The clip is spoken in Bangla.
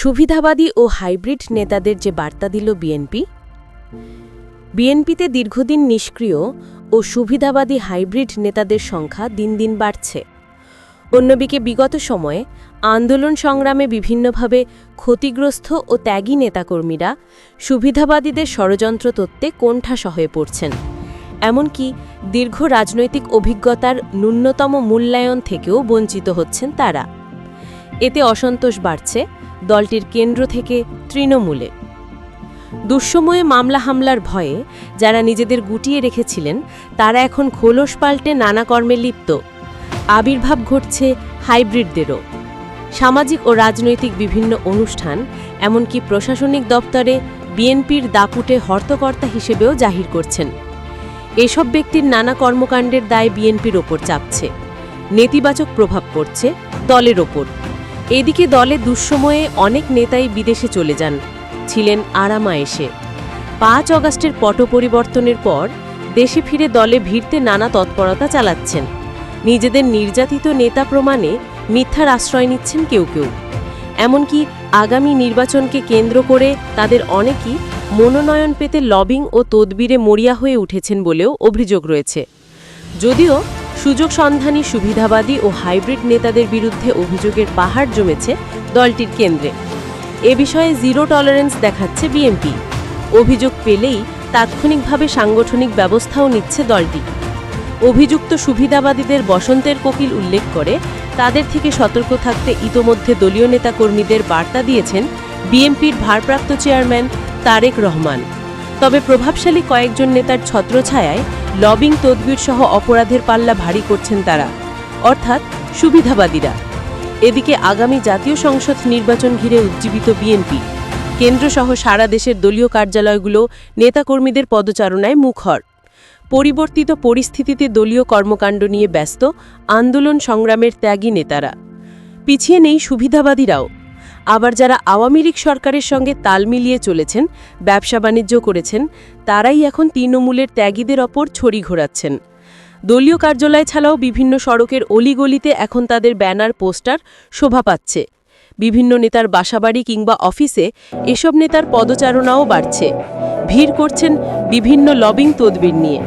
সুবিধাবাদী ও হাইব্রিড নেতাদের যে বার্তা দিল বিএনপি, বিএনপিতে দীর্ঘদিন নিষ্ক্রিয় ও সুবিধাবাদী হাইব্রিড নেতাদের সংখ্যা দিন দিন বাড়ছে। অন্যদিকে বিগত সময়ে আন্দোলন সংগ্রামে বিভিন্নভাবে ক্ষতিগ্রস্ত ও ত্যাগী নেতাকর্মীরা সুবিধাবাদীদের ষড়যন্ত্র তত্ত্বে কোণঠাসা হয়ে পড়ছেন। এমনকি দীর্ঘ রাজনৈতিক অভিজ্ঞতার ন্যূনতম মূল্যায়ন থেকেও বঞ্চিত হচ্ছেন তারা। এতে অসন্তোষ বাড়ছে দলটির কেন্দ্র থেকে তৃণমূলে। দুঃসময়ে মামলা হামলার ভয়ে যারা নিজেদের গুটিয়ে রেখেছিলেন, তারা এখন খোলস পাল্টে নানা কর্মে লিপ্ত। আবির্ভাব ঘটছে হাইব্রিডদেরও। সামাজিক ও রাজনৈতিক বিভিন্ন অনুষ্ঠান, এমনকি প্রশাসনিক দপ্তরে বিএনপির দাপুটে হর্তকর্তা হিসেবেও জাহির করছেন। এসব ব্যক্তির নানা কর্মকাণ্ডের দায় বিএনপির ওপর চাপছে। নেতিবাচক প্রভাব পড়ছে দলের ওপর। এদিকে দলে দুঃসময়ে অনেক নেতাই বিদেশে চলে যান। ছিলেন আরামায়েশে। পাঁচ অগাস্টের পট পরিবর্তনের পর দেশে ফিরে দলে ভিড়তে নানা তৎপরতা চালাচ্ছেন। নিজেদের নির্যাতিত নেতা প্রমাণে মিথ্যার আশ্রয় নিচ্ছেন কেউ কেউ। এমনকি আগামী নির্বাচনকে কেন্দ্র করে তাদের অনেকেই মনোনয়ন পেতে লবিং ও তদবিরে মরিয়া হয়ে উঠেছেন বলেও অভিযোগ রয়েছে। যদিও সুযোগ সন্ধানী সুবিধাবাদী ও হাইব্রিড নেতাদের বিরুদ্ধে অভিযোগের পাহাড় জমেছে দলটির কেন্দ্রে। এ বিষয়ে জিরো টলারেন্স দেখাচ্ছে বিএনপি। অভিযোগ পেলেই তাৎক্ষণিকভাবে সাংগঠনিক ব্যবস্থাও নিচ্ছে দলটি। অভিযুক্ত সুবিধাবাদীদের বসন্তের কোকিল উল্লেখ করে, তাদের থেকে সতর্ক থাকতে ইতোমধ্যে দলীয় নেতাকর্মীদের বার্তা দিয়েছেন বিএনপির ভারপ্রাপ্ত চেয়ারম্যান তারেক রহমান। তবে প্রভাবশালী কয়েকজন নেতার ছত্রছায়ায় লবিং তদবির সহ অপরাধের পাল্লা ভারী করছেন তারা। অর্থাৎ সুবিধাবাদীরা। এদিকে আগামী জাতীয় সংসদ নির্বাচন ঘিরে উজ্জীবিত বিএনপি। কেন্দ্রসহ সারা দেশের দলীয় কার্যালয়গুলো নেতাকর্মীদের পদচারণায় মুখর। পরিবর্তিত পরিস্থিতিতে দলীয় কর্মকাণ্ড নিয়ে ব্যস্ত, আন্দোলন সংগ্রামের ত্যাগী নেতারা। পিছিয়ে নেই সুবিধাবাদীরাও। আবার যারা আওয়ামী লীগ সরকারের সঙ্গে তাল মিলিয়ে চলেছেন, ব্যবসা বাণিজ্য করেছেন, তারাই এখন তৃণমূলের ত্যাগীদের ওপর ছড়ি ঘোরাচ্ছেন। দলীয় কার্যালয় ছাড়াও বিভিন্ন সড়কের অলিগলিতে এখন তাদের ব্যানার, পোস্টার শোভা পাচ্ছে। বিভিন্ন নেতার বাসাবাড়ি কিংবা অফিসে এসব নেতার পদচারণাও বাড়ছে। ভিড় করছেন বিভিন্ন লবিং তদবির নিয়ে।